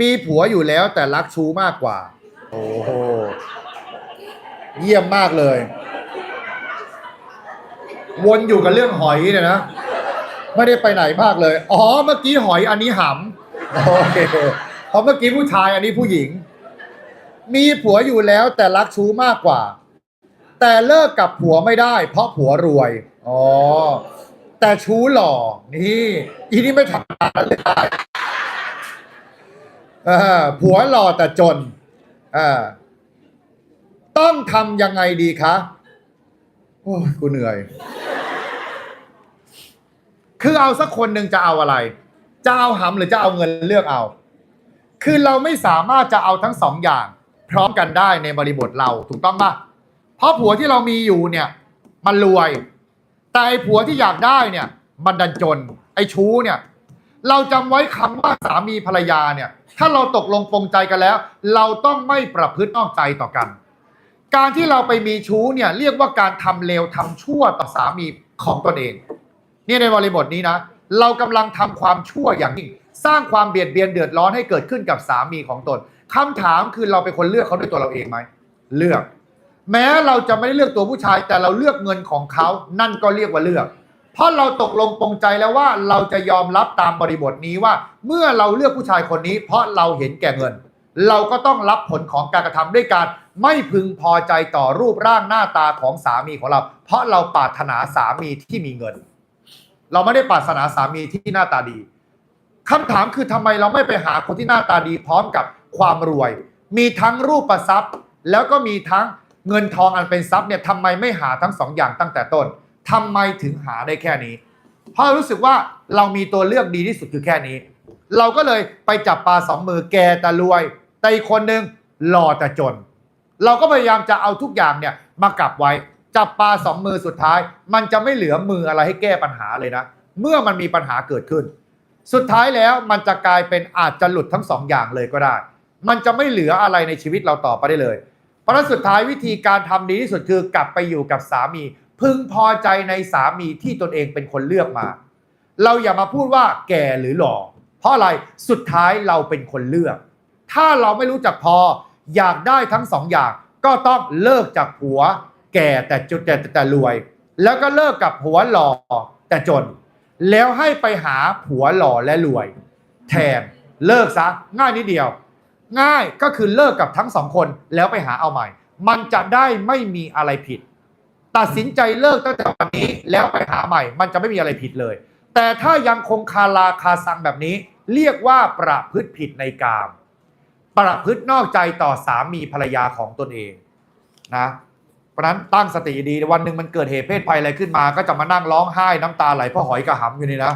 มีผัวอยู่แล้วแต่รักชู้มากกว่า โอ้โห เยี่ยมมากเลย วนอยู่กับเรื่องหอยเนี่ยนะ ไม่ได้ไปไหนมากเลย อ๋อ เมื่อกี้หอยอันนี้หำ โอเคเพราะเมื่อกี้ผู้ชายอันนี้ผู้หญิง มีผัวอยู่แล้วแต่รักชู้มากกว่า แต่เลิกกับผัวไม่ได้ เพราะผัวรวย อ๋อ แต่ชู้หล่อ นี่ อีนี่ไม่ทำงานเลย ผัวหล่อแต่จนต้องทำยังไงดีคะ โอ้ยกูเหนื่อย คือเอาสักคนหนึ่งจะเอาอะไร จะเอาหำหรือจะเอาเงินเลือกเอา คือเราไม่สามารถจะเอาทั้งสองอย่าง พร้อมกันได้ในบริบทเราถูกต้องปะเพราะผัวที่เรามีอยู่เนี่ย มันรวย แต่ไอ้ผัวที่อยากได้เนี่ย มันดันจน ไอ้ชู้เนี่ย เราจำไว้คำว่าสามีภรรยาเนี่ย ถ้าเราตกลงปรงใจกันแล้ว เราต้องไม่ประพฤตินอกใจต่อกัน การที่เราไปมีชู้เนี่ยเรียกว่าการทำเลวทำชั่วต่อสามีของตนเองเนี่ยในบริบทนี้นะ เรากำลังทำความชั่วอย่างยิ่งสร้างความเบียดเบียนเดือดร้อนให้เกิดขึ้นกับสามีของตนคำถามคือเราเป็นคนเลือกเขาด้วยตัวเราเองไหมเลือก แม้เราจะไม่ได้เลือกตัวผู้ชาย แต่เราเลือกเงินของเขานั่นก็เรียกว่าเลือก เพราะเราตกลงปรงใจแล้วว่าเราจะยอมรับตามบริบทนี้ว่า เมื่อเราเลือกผู้ชายคนนี้ เพราะเราเห็นแก่เงิน เราก็ต้องรับผลของการกระทำด้วยการไม่พึงพอใจต่อรูปร่างหน้าตาของสามีของเรา เพราะเราปรารถนาสามีที่มีเงิน เราไม่ได้ปรารถนาสามีที่หน้าตาดีคำถามคือทำไมเราไม่ไปหาคนที่หน้าตาดี พร้อมกับความรวย มีทั้งรูปประทรัพย์ แล้วก็มีทั้งเงินทองอันเป็นทรัพย์เนี่ยทำไมไม่หาทั้งสองอย่างตั้งแต่ต้น ทำไมถึงหาได้แค่นี้ เพราะรู้สึกว่าเรามีตัวเลือกดีที่สุดคือแค่นี้ เราก็เลยไปจับปลาสองมือแกแต่รวย แต่อีกคนนึงหล่อแต่จน เราก็พยายามจะเอาทุกอย่างเนี่ยมากลับไว้ จับปลาสองมือสุดท้าย มันจะไม่เหลือมืออะไรให้แก้ปัญหาเลยนะ เมื่อมันมีปัญหาเกิดขึ้น สุดท้ายแล้วมันจะกลายเป็นอาจจะหลุดทั้งสองอย่างเลยก็ได้ มันจะไม่เหลืออะไรในชีวิตเราต่อไปได้เลย เพราะฉะนั้นสุดท้ายวิธีการทำดีที่สุดคือกลับไปอยู่กับสามี พึงพอใจในสามีที่ตนเองเป็นคนเลือกมา เราอย่ามาพูดว่าแก่หรือหล่อเพราะอะไรสุดท้ายเราเป็นคนเลือก ถ้าเราไม่รู้จักพออยากได้ทั้งสองอย่างก็ต้องเลิกจากผัว แก่แต่จุดแต่แต่แต่รวย แล้วก็เลิกกับผัวหล่อแต่จน แล้วให้ไปหาผัวหล่อและรวย แทนเลิกซะง่ายนิดเดียว ง่ายก็คือเลิกกับทั้งสองคนแล้วไปหาเอาใหม่ มันจะได้ไม่มีอะไรผิด ตัดสินใจเลิกตั้งแต่วันนี้แล้วไปหาใหม่ มันจะไม่มีอะไรผิดเลย แต่ถ้ายังคงคาราคาซังแบบนี้ เรียกว่าประพฤติผิดในกาม ประพฤตินอกใจต่อสามีภรรยาของตนเองนะเพราะนั้นตั้งสติดีวันหนึ่งมันเกิดเหตุเพศภัยอะไรขึ้นมา ก็จะมานั่งร้องไห้น้ำตาไหลเพราะหอยกระหำอยู่นี่นะ